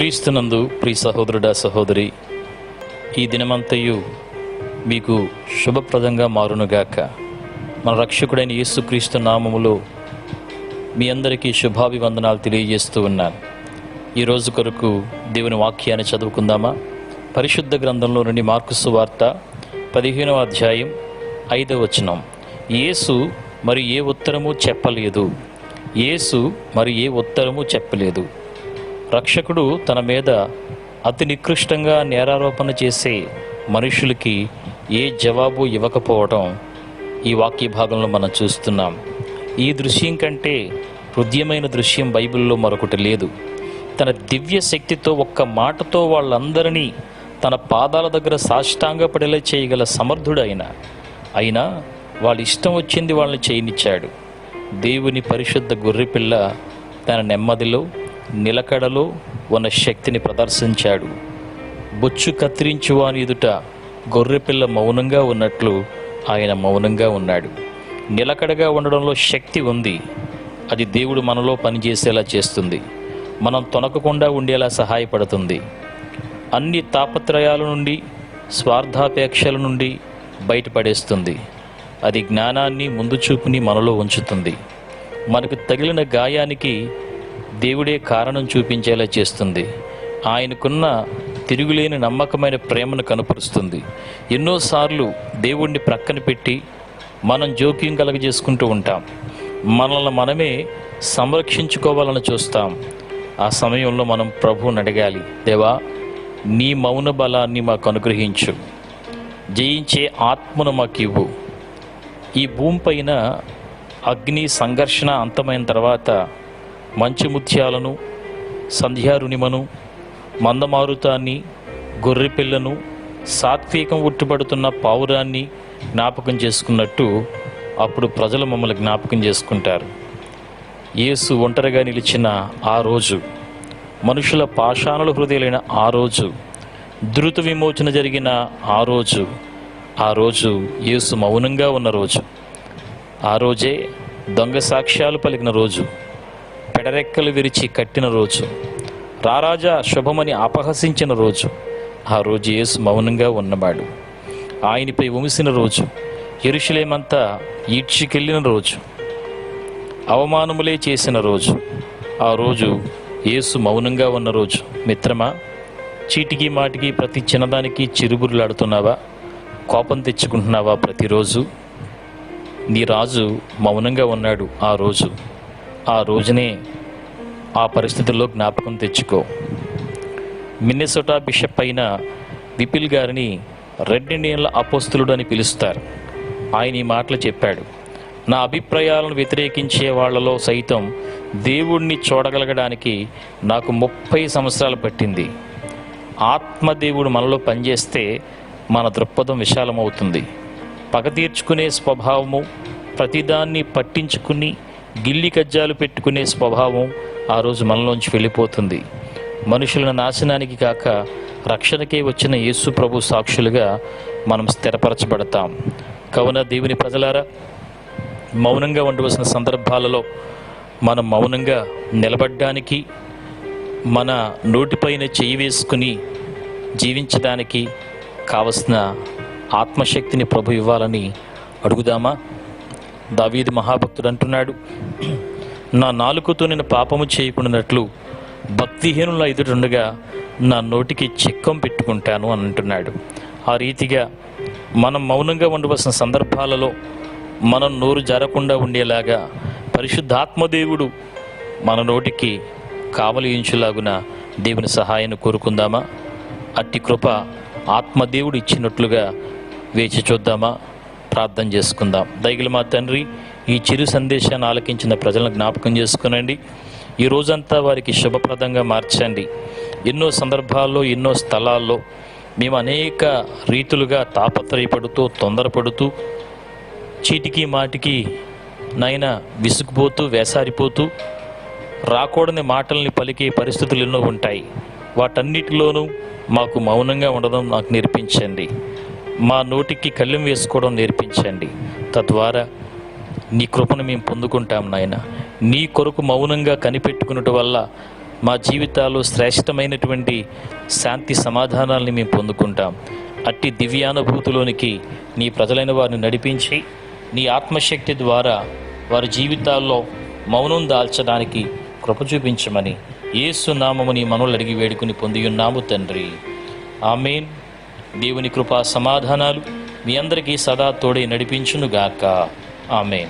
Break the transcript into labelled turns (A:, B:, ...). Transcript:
A: క్రీస్తునందు ప్రియ సహోదరుడా సహోదరి ఈ దినమంతయు మీకు శుభప్రదంగా మారునుగాక. మన రక్షకుడైన యేసుక్రీస్తు నామములో మీ అందరికీ శుభాభివందనాలు తెలియజేస్తూ ఉన్నాను. ఈరోజు కొరకు దేవుని వాక్యాన్ని చదువుకుందామా? పరిశుద్ధ గ్రంథంలో నుండి మార్కుసు వార్త పదిహేనవ అధ్యాయం ఐదవ వచనం. యేసు మరి ఏ ఉత్తరము చెప్పలేదు. యేసు మరి ఏ ఉత్తరము చెప్పలేదు. రక్షకుడు తన మీద అతి నికృష్టంగా నేరారోపణ చేసే మనుషులకి ఏ జవాబు ఇవ్వకపోవడం ఈ వాక్య భాగంలో మనం చూస్తున్నాం. ఈ దృశ్యం కంటే హృదయమైన దృశ్యం బైబిల్లో మరొకటి లేదు. తన దివ్య శక్తితో ఒక్క మాటతో వాళ్ళందరినీ తన పాదాల దగ్గర సాష్టాంగపడేలా చేయగల సమర్థుడు అయినా వాళ్ళ ఇష్టం వచ్చింది వాళ్ళని చేయనిచ్చాడు. దేవుని పరిశుద్ధ గొర్రెపిల్ల తన నెమ్మదిలో నిలకడలో ఉన్న శక్తిని ప్రదర్శించాడు. బొచ్చు కత్తిరించువాని ఎదుట గొర్రెపిల్ల మౌనంగా ఉన్నట్లు ఆయన మౌనంగా ఉన్నాడు. నిలకడగా ఉండడంలో శక్తి ఉంది. అది దేవుడు మనలో పనిచేసేలా చేస్తుంది. మనం తొనకకుండా ఉండేలా సహాయపడుతుంది. అన్ని తాపత్రయాల నుండి స్వార్థాపేక్షల నుండి బయటపడేస్తుంది. అది జ్ఞానాన్ని ముందు చూపుని మనలో ఉంచుతుంది. మనకు తగిలిన గాయానికి దేవుడే కారణం చూపించేలా చేస్తుంది. ఆయనకున్న తిరుగులేని నమ్మకమైన ప్రేమను కనపరుస్తుంది. ఎన్నోసార్లు దేవుణ్ణి ప్రక్కన పెట్టి మనం జోక్యం కలగజేసుకుంటూ ఉంటాం. మనల్ని మనమే సంరక్షించుకోవాలని చూస్తాం. ఆ సమయంలో మనం ప్రభువుని అడగాలి దేవా నీ మౌన బలాన్ని మాకు అనుగ్రహించు. జయించే ఆత్మను మాకు ఇవ్వు ఈ భూమిపైన అగ్ని సంఘర్షణ అంతమైన తర్వాత మంచి ముత్యాలను సంధ్యారుణిమను మందమారుతాన్ని గొర్రెపిల్లను సాత్వికం ఉట్టిపడుతున్న పావురాన్ని జ్ఞాపకం చేసుకున్నట్టు అప్పుడు ప్రజలు మమ్మల్ని జ్ఞాపకం చేసుకుంటారు. యేసు ఒంటరిగా నిలిచిన ఆ రోజు మనుషుల పాషాణుల హృదయాలైన ఆ రోజు ద్రుత విమోచన జరిగిన ఆ రోజు ఆ రోజు యేసు మౌనంగా ఉన్న రోజు ఆ రోజే దొంగ సాక్ష్యాలు పలికిన రోజు. పెడరెక్కలు విరిచి కట్టిన రోజు. రారాజా శుభమని అపహసించిన రోజు. ఆ రోజు యేసు మౌనంగా ఉన్నవాడు. ఆయనపై ఉమిసిన రోజు. ఎరుషులేమంతా ఈడ్చికెళ్ళిన రోజు. అవమానములే చేసిన రోజు. ఆ రోజు యేసు మౌనంగా ఉన్న రోజు. మిత్రమా చీటికి మాటికి ప్రతి చిన్నదానికి చిరుబురులాడుతున్నావా కోపం తెచ్చుకుంటున్నావా ప్రతిరోజు? నీ రాజు మౌనంగా ఉన్నాడు ఆ రోజు. ఆ రోజునే ఆ పరిస్థితుల్లో జ్ఞాపకం తెచ్చుకో. మిన్నెసోటా బిషప్ అయిన విపిల్ గారిని రెడ్ ఇండియన్ల అపోస్తులుడు అని పిలుస్తారు. ఆయన ఈ మాటలు చెప్పాడు. నా అభిప్రాయాలను వ్యతిరేకించే వాళ్ళలో సైతం దేవుణ్ణి చూడగలగడానికి నాకు ముప్పై సంవత్సరాలు పట్టింది. ఆత్మదేవుడు మనలో పనిచేస్తే మన దృక్పథం విశాలమవుతుంది. పగ తీర్చుకునే స్వభావము ప్రతిదాన్ని పట్టించుకుని గిల్లి కజ్జాలు పెట్టుకునే స్వభావం ఆ రోజు మనలోంచి వెళ్ళిపోతుంది. మనుషుల నాశనానికి కాక రక్షణకే వచ్చిన యేసు ప్రభు సాక్షులుగా మనం స్థిరపరచబడతాం. కవున దేవుని ప్రజలారా మౌనంగా ఉండవలసిన సందర్భాలలో మనం మౌనంగా నిలబడ్డానికి మన నోటిపైన చేయి వేసుకుని జీవించడానికి కావలసిన ఆత్మశక్తిని ప్రభు ఇవ్వాలని అడుగుదామా? దావీది మహాభక్తుడు అంటున్నాడు నా నాలుకతో నేను పాపము చేయకుండానట్లు భక్తిహీనుల ఎదురుండగా నా నోటికి చిక్కం పెట్టుకుంటాను అని అంటున్నాడు ఆ రీతిగా మనం మౌనంగా ఉండవలసిన సందర్భాలలో మనం నోరు జారకుండా ఉండేలాగా పరిశుద్ధాత్మదేవుడు మన నోటికి కావలించులాగున దేవుని సహాయాన్ని కోరుకుందామా? అట్టి కృప ఆత్మదేవుడు ఇచ్చినట్లుగా వేచి చూద్దామా? ప్రార్థన చేసుకుందాం. దయగల మా తండ్రి ఈ చిరు సందేశాన్ని ఆలకించిన ప్రజలను జ్ఞాపకం చేసుకునండి. ఈ రోజంతా వారికి శుభప్రదంగా మార్చండి. ఎన్నో సందర్భాల్లో ఎన్నో స్థలాల్లో మేము అనేక రీతులుగా తాపత్రయపడుతూ తొందరపడుతూ చీటికి మాటికి నాయన విసుగుపోతూ వేసారిపోతూ రాకూడని మాటల్ని పలికే పరిస్థితులు ఎన్నో ఉంటాయి. వాటన్నిటిలోనూ మాకు మౌనంగా ఉండడం నాకు నేర్పించండి. మా నోటికి కళ్ళెం వేసుకోవడం నేర్పించండి. తద్వారా నీ కృపను మేము పొందుకుంటాం నాయన. నీ కొరకు మౌనంగా కనిపెట్టుకున్నట వల్ల మా జీవితాల్లో శ్రేష్టమైనటువంటి శాంతి సమాధానాల్ని మేము పొందుకుంటాం. అట్టి దివ్యానుభూతిలోనికి నీ ప్రజలైన వారిని నడిపించి నీ ఆత్మశక్తి ద్వారా వారి జీవితాల్లో మౌనం దాల్చడానికి కృప చూపించమని యేసు నామము నీ అడిగి వేడుకుని పొంది ఉన్నాము తండ్రి. ఆమెన్. దేవుని కృపా సమాధానాలు మీ అందరికీ సదా తోడే నడిపించునుగాక. ఆమె